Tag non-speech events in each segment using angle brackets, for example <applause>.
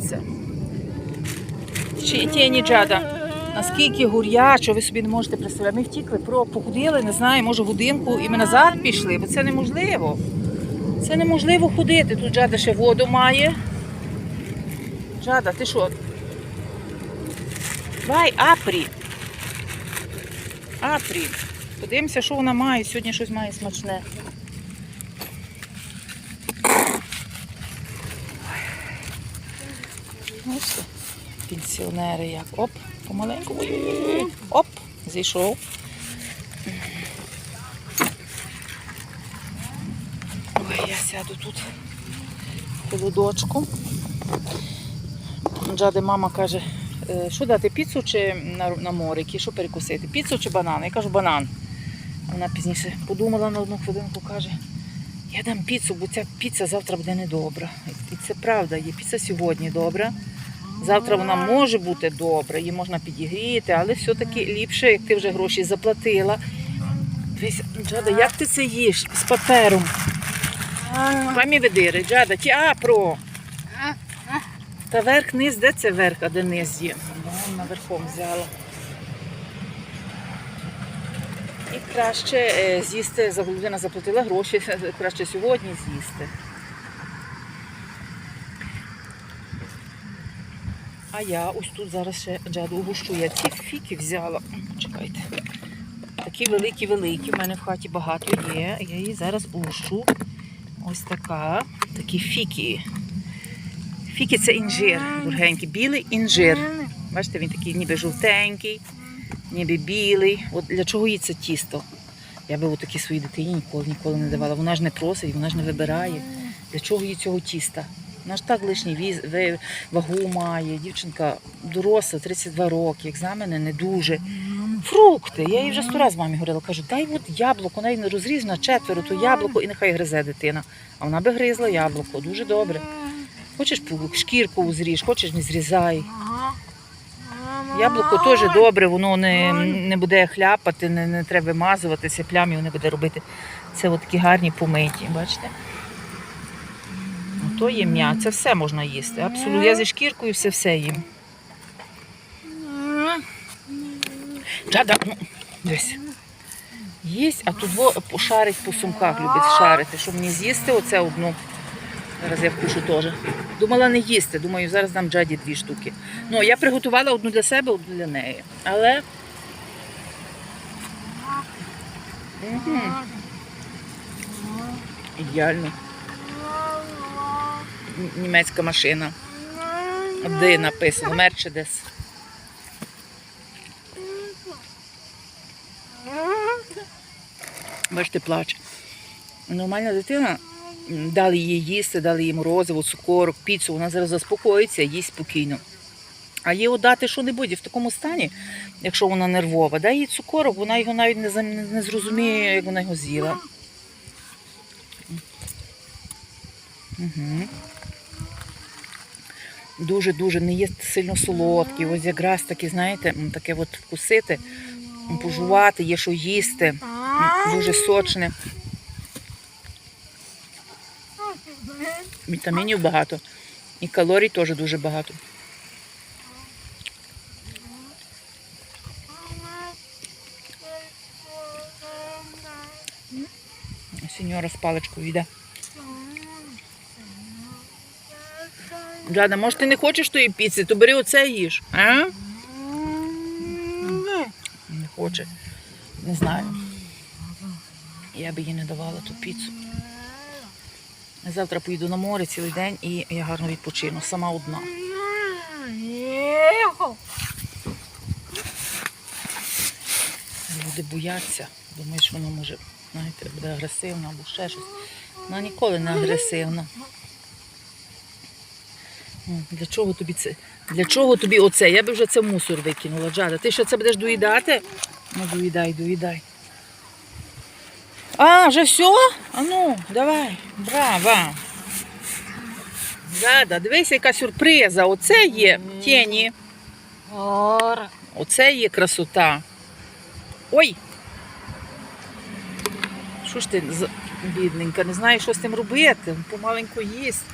дивіться. Чи тіні джада. Наскільки гурячо, ви собі не можете представляти. Ми втікли, про походили, не знаю, може годинку, і ми назад пішли, бо це неможливо. Це неможливо ходити. Тут Джада ще воду має. Джада, ти що? Давай, апрі. Апрі. Подивимося, що вона має. Сьогодні щось має смачне. Пенсіонери як. Оп, помаленьку. Оп, зійшов. Ой, я сяду тут в холодочку. Джади мама каже, «Е, що дати, піцу чи на, на морики, що перекусити? Піцу чи банан? Я кажу, банан. Вона пізніше подумала на одну хвилинку, каже, я дам піцу, бо ця піца завтра буде недобра. І це правда, є піца сьогодні добра. Завтра вона може бути добра, її можна підігріти, але все-таки ліпше, як ти вже гроші заплатила. Дивись, Джада, як ти це їш з папером? Памі видири, Джада, ті апро. Та верх низ, де це верх, а де низ є? Ну, наверхом взяла. І краще е, з'їсти, за заплатила гроші, <laughs> краще сьогодні з'їсти. А я ось тут зараз ще джаду угощу. Я ці фіки взяла. Чекайте. Такі великі-великі. У мене в хаті багато є. Я її зараз угощу. Ось така. Такі фіки. Фіки це інжир. Дорогенький. Білий інжир. Бачите, він такий ніби жовтенький, ніби білий. От для чого їй це тісто? Я би такі своїй дитині ніколи ніколи не давала. Вона ж не просить, вона ж не вибирає. Для чого їй цього тіста? Вона ж так лишній вагу має, дівчинка доросла, 32 роки, екзамени не дуже. Фрукти. Я їй вже сто раз мамі говорила, кажу, дай от яблуко, навіть не розріз на четверо, то яблуко і нехай гризе дитина. А вона би гризла яблуко, дуже добре. Хочеш шкірку зріж, хочеш не зрізай. Яблуко теж добре, воно не, не буде хляпати, не, не треба вимазуватися, плям його не буде робити. Це от такі гарні помиті, бачите? То є м'ясо, це все можна їсти. Абсолютно. Я зі шкіркою все все їм. Джада, ну, дивись. Їсть, а тут шарить по сумках, любить шарити, щоб мені з'їсти оце одну. Зараз я вкушу теж. Думала не їсти, думаю, зараз дам Джаді дві штуки. Ну, я приготувала одну для себе, одну для неї. Але. Угу. Ідеально. Німецька машина. Де написано Мерчедес. Бачите, плаче. Нормальна дитина. Дали їй їсти, дали їй морозиво, цукорок, піцу, вона зараз заспокоїться, їсть спокійно. А їй дати що-небудь в такому стані, якщо вона нервова, дай їй цукорок, вона його навіть не зрозуміє, як вона його з'їла. Дуже-дуже не є сильно солодкий. Ось якраз таки, знаєте, таке от вкусити, пожувати, є що їсти. Дуже сочне. Вітамінів багато. І калорій теж дуже багато. Сеньора з паличкою йде. Джада, може ти не хочеш тої піци, то бери оце їж. А? Не хоче. Не знаю. Я би їй не давала ту піцу. Завтра поїду на море цілий день і я гарно відпочину. Сама одна. Люди бояться. Думають, що вона може, знаєте, буде агресивна або ще щось. Вона ніколи не агресивна. Для чого тобі це? Для чого тобі оце? Я би вже це в мусор викинула, Джада. Ти що це будеш доїдати? Ну, доїдай, доїдай. А, вже все? А ну, давай. Браво. Джада, дивись, яка сюрприза. Оце є тіні. Оце є красота. Ой! Що ж ти, бідненька, не знаєш, що з тим робити? Помаленьку їсть.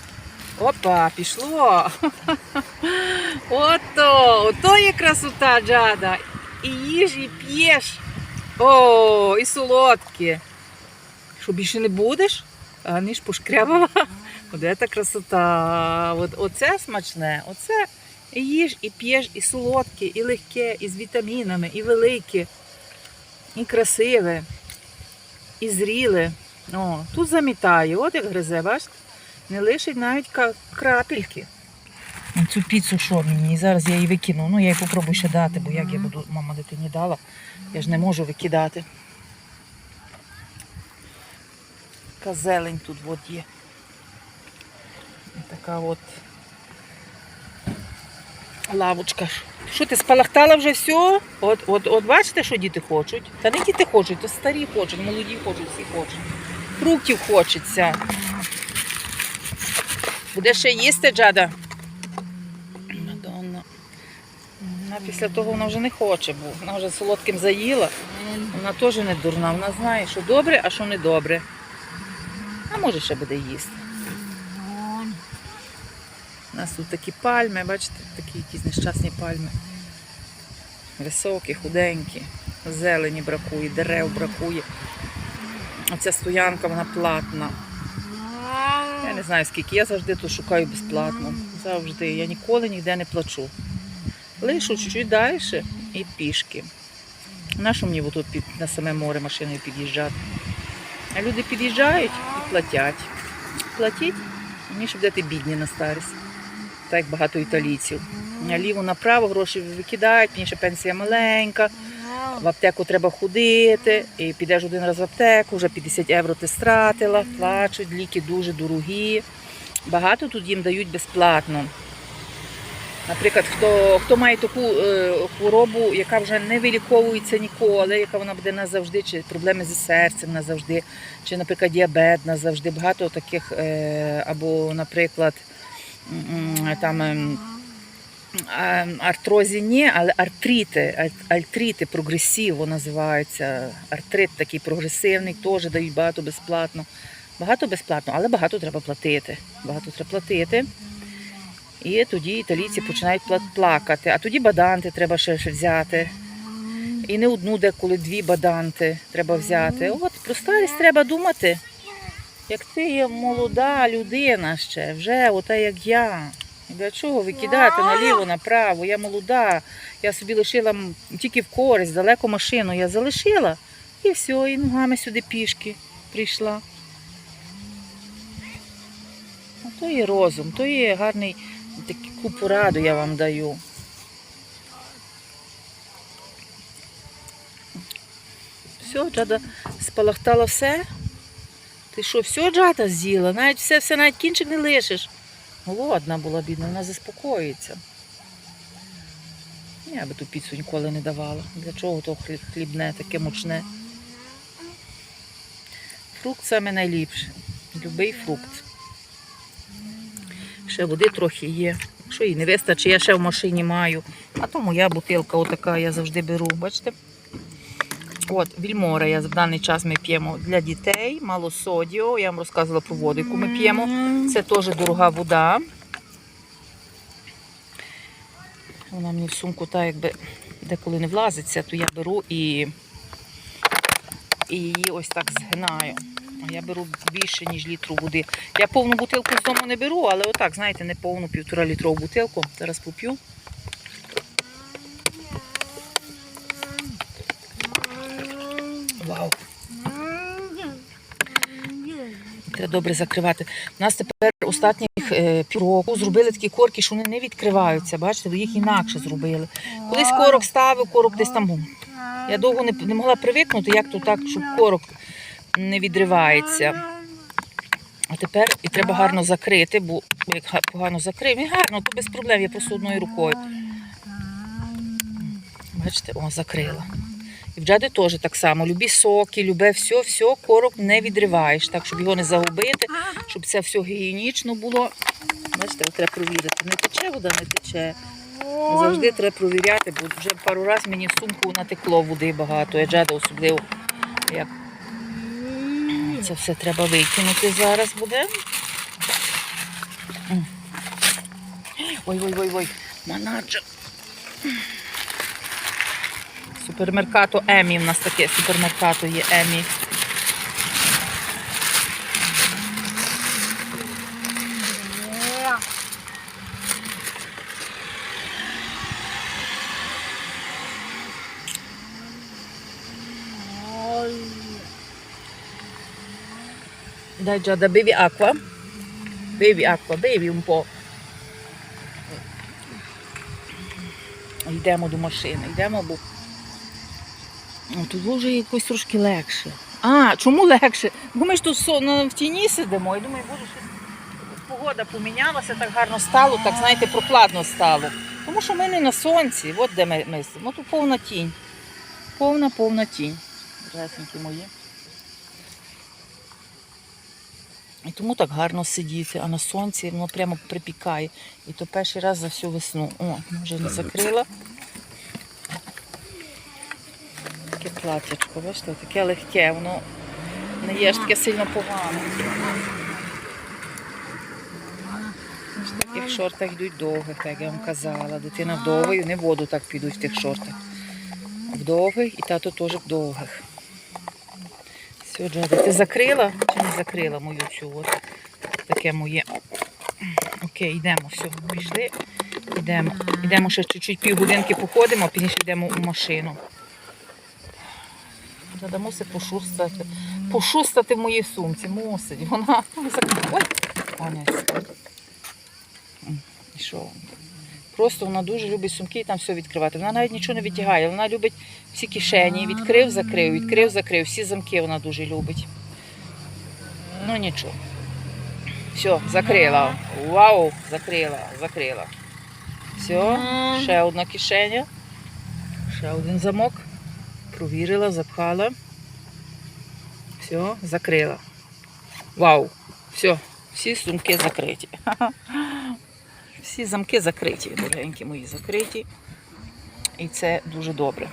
Опа, пішло. <laughs> Ото, ото є красота, Джада. І їж, і п'єш. О, і солодке. Що більше не будеш? А не ж пошкрябала. Оде та красота. От, оце смачне. Оце і їж, і п'єш, і солодке, і легке, і з вітамінами, і велике, і красиве, і зріле. О, тут замітає, от як гризе, бачите? Не лишить навіть крапельки. Цю піцу що мені? Зараз я її викину. Ну, я її попробую ще дати, бо як я буду, мама дитині дала, я ж не можу викидати. Така зелень тут от є. Така от лавочка. Що ти спалахтала вже все? От, от, от бачите, що діти хочуть? Та не діти хочуть, то старі хочуть, молоді хочуть, всі хочуть. Фруктів хочеться. Буде ще їсти, Джада? Мадонна. Вона після того вона вже не хоче, бо вона вже солодким заїла. Вона теж не дурна, вона знає, що добре, а що не добре. А може ще буде їсти. У нас тут такі пальми, бачите, такі якісь нещасні пальми. Високі, худенькі, зелені бракує, дерев бракує. Оця стоянка, вона платна. Не знаю скільки, я завжди тут шукаю безплатно. Завжди. Я ніколи ніде не плачу. Лишу чуть-чуть далі і пішки. Нащо мені тут під, на саме море машиною під'їжджати? А люди під'їжджають і платять. Платіть, мені щоб дати бідні на старість. Так як багато італійців. Ліво направо гроші викидають, мені ще пенсія маленька, в аптеку треба ходити, і підеш один раз в аптеку, вже 50 євро ти стратила, плачуть, ліки дуже дорогі. Багато тут їм дають безплатно. Наприклад, хто, хто має таку е, хворобу, яка вже не виліковується ніколи, яка вона буде назавжди, чи проблеми зі серцем назавжди, чи, наприклад, діабет назавжди. Багато таких, е, або, наприклад, там. Ем, артрозі ні, але артрити, артрити прогресіво називаються. Артрит такий прогресивний, теж дають багато безплатно. Багато безплатно, але багато треба платити. Багато треба платити. І тоді італійці починають пла- плакати. А тоді баданти треба ще взяти. І не одну, деколи дві баданти треба взяти. От про старість треба думати. Як ти є молода людина ще, вже ота як я. Для чого викидати наліво, направо? Я молода. Я собі лишила тільки в користь, далеко машину я залишила. І все, і ногами сюди пішки прийшла. А то є розум, то є гарний такий купу раду я вам даю. Все, Джада спалахтала все. Ти що, все Джада з'їла? Навіть все, все, навіть кінчик не лишиш. Голодна була бідна, вона заспокоїться. Я би ту піцу ніколи не давала. Для чого то хлібне, таке мучне. Фрукт саме найліпше. Любий фрукт. Ще води трохи є. Якщо їй не вистачить, я ще в машині маю. А то моя бутилка отака я завжди беру. Бачите? От, вільмора я в даний час ми п'ємо для дітей, мало содіо. Я вам розказувала про воду, яку ми п'ємо. Це теж дорога вода. Вона мені в сумку так якби деколи не влазиться, то я беру і, і її ось так згинаю. Я беру більше, ніж літру води. Я повну бутилку з дому не беру, але отак, знаєте, не повну півтора літрову бутилку. Зараз поп'ю. Вау! Треба добре закривати. У нас тепер останніх е, півроку зробили такі корки, що вони не відкриваються. Бачите, їх інакше зробили. Колись корок ставив, корок десь там. Я довго не, не могла привикнути, як то так, щоб корок не відривається. А тепер і треба гарно закрити, бо як погано закрив, він гарно, то без проблем, я просто одною рукою. Бачите, о, закрила. І в джади теж так само. Любі соки, любе все, все, корок не відриваєш, так, щоб його не загубити, щоб це все гігієнічно було. Бачите, треба провірити. Не тече вода, не тече. Завжди треба провіряти, бо вже пару разів мені в сумку натекло води багато. Я джада особливо. Як це все треба викинути зараз буде. Ой-ой-ой-ой. Манаджа. Супермеркато Емі. У нас таке супермеркато є Емі. Dai Giada, bevi acqua? Bevi acqua, bevi un po'. Йдемо до машини, йдемо, бо О, тут вже якось трошки легше. А, чому легше? Бо ми ж тут в тіні сидимо, і думаю, боже, щось погода помінялася, так гарно стало, так знаєте, прохладно стало. Тому що ми не на сонці, от де ми, ми сидимо. Тут повна тінь. Повна, повна тінь. Красенькі мої. І тому так гарно сидіти, а на сонці воно прямо припікає. І то перший раз за всю весну. О, вже не закрила. Таке платячко, бачите, таке легке, воно не є ж таке сильно погане. В таких шортах йдуть довгих, так я вам казала. Дитина в довгий, вони в воду так підуть в тих шортах. В довгих і тато теж в довгих. Все, ти закрила чи не закрила мою цю от таке моє. Окей, йдемо, все, пішли. Йдемо. Йдемо ще чуть-чуть півгодинки походимо, а пізніше йдемо у машину. Джада мусить пошустати. Пошустати в моїй сумці. Мусить. Вона <laughs> Ой, Онець. І що? Просто вона дуже любить сумки і там все відкривати. Вона навіть нічого не витягає. Вона любить всі кишені. Відкрив, закрив, відкрив, закрив. Всі замки вона дуже любить. Ну нічого. Все, закрила. Вау, закрила, закрила. Все, ще одна кишеня. Ще один замок. Провірила, запхала. Все, закрила. Вау. Все, всі сумки закриті. Всі замки закриті, дорогенькі мої закриті. І це дуже добре.